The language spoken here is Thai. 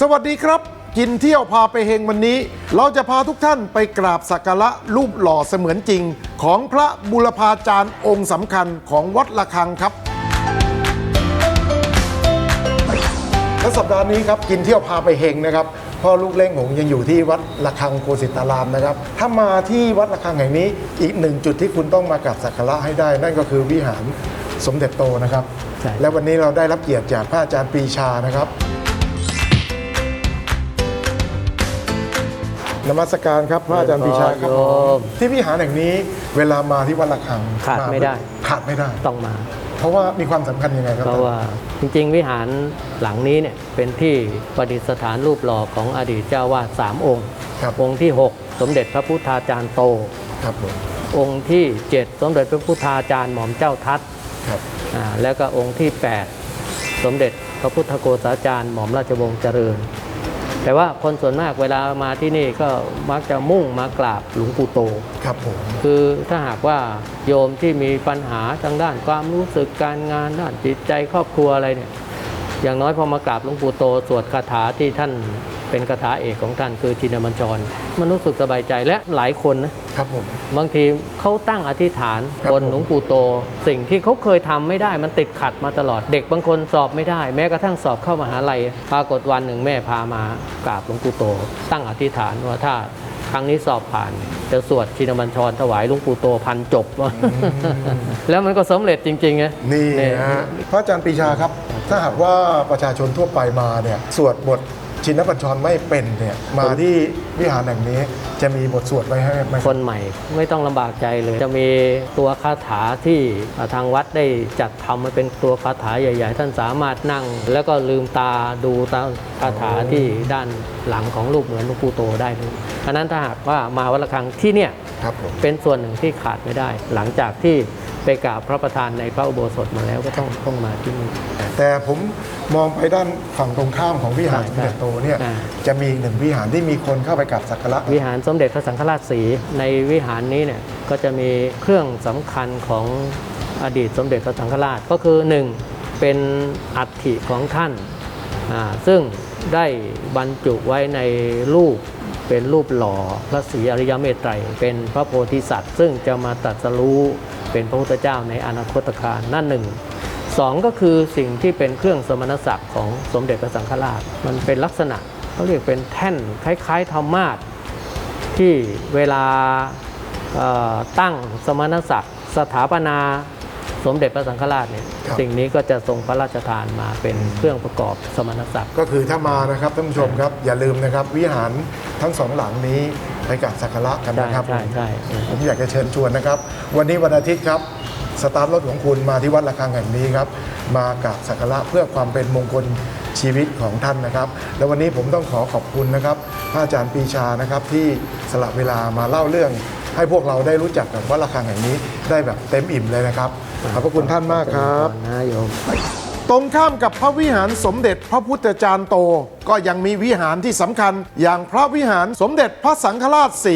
สวัสดีครับ กินเที่ยวพาไปเฮงวันนี้ เราจะพาทุกท่านไปกราบสักการะรูปหล่อเสมือนจริง ของพระบุรพาจารย์องค์สำคัญของวัดละคังครับ และสัปดาห์นี้ครับกินเที่ยวพาไปเฮงนะครับ พ่อลูกเล่งหงยังอยู่ที่วัดระฆังโกสิตารามนะครับ ถ้ามาที่วัดระฆังแห่งนี้อีกหนึ่งจุดที่คุณต้องมากราบสักการะให้ได้ นั่นก็คือวิหารสมเด็จโตนะครับใช่และวันนี้เราได้รับเกียรติจากพระอาจารย์ปรีชานะครับนมัสการครับพระอาจารย์ปรีชาครับโยมที่วิหารแห่งนี้เวลามาที่วัดระฆังขาดไม่ได้ ขาดไม่ได้ ต้องมา เพราะว่ามีความสำคัญยังไงครับเพราะว่าจริงๆ วิหารหลังนี้เนี่ยเป็นที่ประดิษฐานรูปหล่อของอดีตเจ้าวาดสามองค์ ครับองค์ที่ 6 สมเด็จพระพุทธาจารย์โต ครับผมองค์ที่ 7 สมเด็จพระพุทธาจารย์หม่อมเจ้าทัตครับอ่าแล้วก็องค์ที่ 8 สมเด็จพระพุทธโกษาจารย์หม่อมราชวงศ์เจริญ แต่ว่าคนส่วนมากเวลามาที่นี่ก็มักจะมุ่งมากราบหลวงปู่โต ครับผม คือถ้าหากว่าโยมที่มีปัญหาทางด้านความรู้สึกการงานด้านจิตใจครอบครัวอะไรเนี่ย อย่างน้อยพอมากราบหลวงปู่โตสวดคาถาที่ท่านเป็นคาถาเอกของท่านคือจินบัญชรมันรู้สึกสบายใจและหลายคนนะครับผมบางทีเขาตั้งอธิษฐานครับบนหลวงปู่โต สิ่งที่เขาเคยทำไม่ได้มันติดขัดมาตลอดเด็กบางคนสอบไม่ได้ แม้กระทั่งสอบเข้ามหาลัยปรากฏวันหนึ่งแม่พามากราบหลวงปู่โต ตั้งอธิษฐานว่าถ้าครั้งนี้สอบผ่านจะสวดชินบัญชรถวายหลวงปู่โตพันจบ แล้วมันก็สำเร็จจริงๆไงนี่เนี่ยนะฮะพระอาจารย์ปรีชาครับ ถ้าหากว่าประชาชนทั่วไปมาเนี่ยสวดบทชินบัญชรไม่เป็นเนี่ยมาที่วิหารแห่งนี้จะมีบทสวดไว้ให้ไหมคนใหม่ไม่ต้องลำบากใจเลย จะมีตัวคาถาที่ทางวัดได้จัดทำมาเป็นตัวคาถาใหญ่ ๆ ท่านสามารถนั่ง แล้วก็ลืมตาดูตาคาถาที่ด้านหลังของรูปเหมือนหลวงปู่โตได้เลยเพราะฉะนั้นถ้าหากว่ามาวัดละครังที่เนี่ยครับผมเป็นส่วนหนึ่งที่ขาดไม่ได้ หลังจากที่ ไปกราบพระประธานในพระอุโบสถมาแล้วก็ต้องต้องมาที่นี่ แต่ผมมองไปด้านฝั่งตรงข้ามของวิหารสใช่มเด็จโตเนี่ยอ่า จะมีอีกหนึ่งวิหารที่มีคนเข้าไปกราบสักการะ วิหารสมเด็จพระสังฆราชสีในวิหารนี้เนี่ยก็จะมีเครื่องสำคัญของอดีตสมเด็จพระสังฆราชก็คือหนึ่งเป็นอัฐิของท่านอ่าซึ่งได้บรรจุไว้ในรูป เป็นรูปหล่อพระศรีอริยเมตไตร เป็นพระโพธิสัตว์ ซึ่งจะมาตรัสรู้เป็นพระพุทธเจ้าในอนาคตการนั่นหนึ่งสองก็คือสิ่งที่เป็นเครื่องสมณศักดิ์ของสมเด็จพระสังฆราช มันเป็นลักษณะเขาเรียกเป็นแท่นคล้ายๆธรรมาสที่เวลาตั้งสมณศักดิ์สถาปนา สมเด็จพระสังฆราชเนี่ยครับ สิ่งนี้ก็จะทรงพระราชทานมาเป็นเครื่องประกอบสมณศักดิ์ ก็คือถ้ามานะครับท่านผู้ชมครับ อย่าลืมนะครับ วิหารทั้งสองหลังนี้ไปกราบสักการะกันนะครับใช่ใช่ใช่ ผมอยากจะเชิญชวนนะครับ วันนี้วันอาทิตย์ครับสตาร์ทรถของคุณมาที่วัดระฆังแห่งนี้ครับมากราบสักการะเพื่อความเป็นมงคลชีวิตของท่านนะครับ และวันนี้ผมต้องขอขอบคุณนะครับพระอาจารย์ปรีชานะครับที่สละเวลามาเล่าเรื่อง ให้พวกเราได้รู้จักกับวัดระฆังแห่งนี้ได้แบบเต็มอิ่มเลยนะครับขอบพระคุณท่านมากครับ นะโยม ตรงข้ามกับพระวิหารสมเด็จพระพุทธจารย์โต ก็ยังมีวิหารที่สำคัญ อย่างพระวิหารสมเด็จพระสังฆราชสี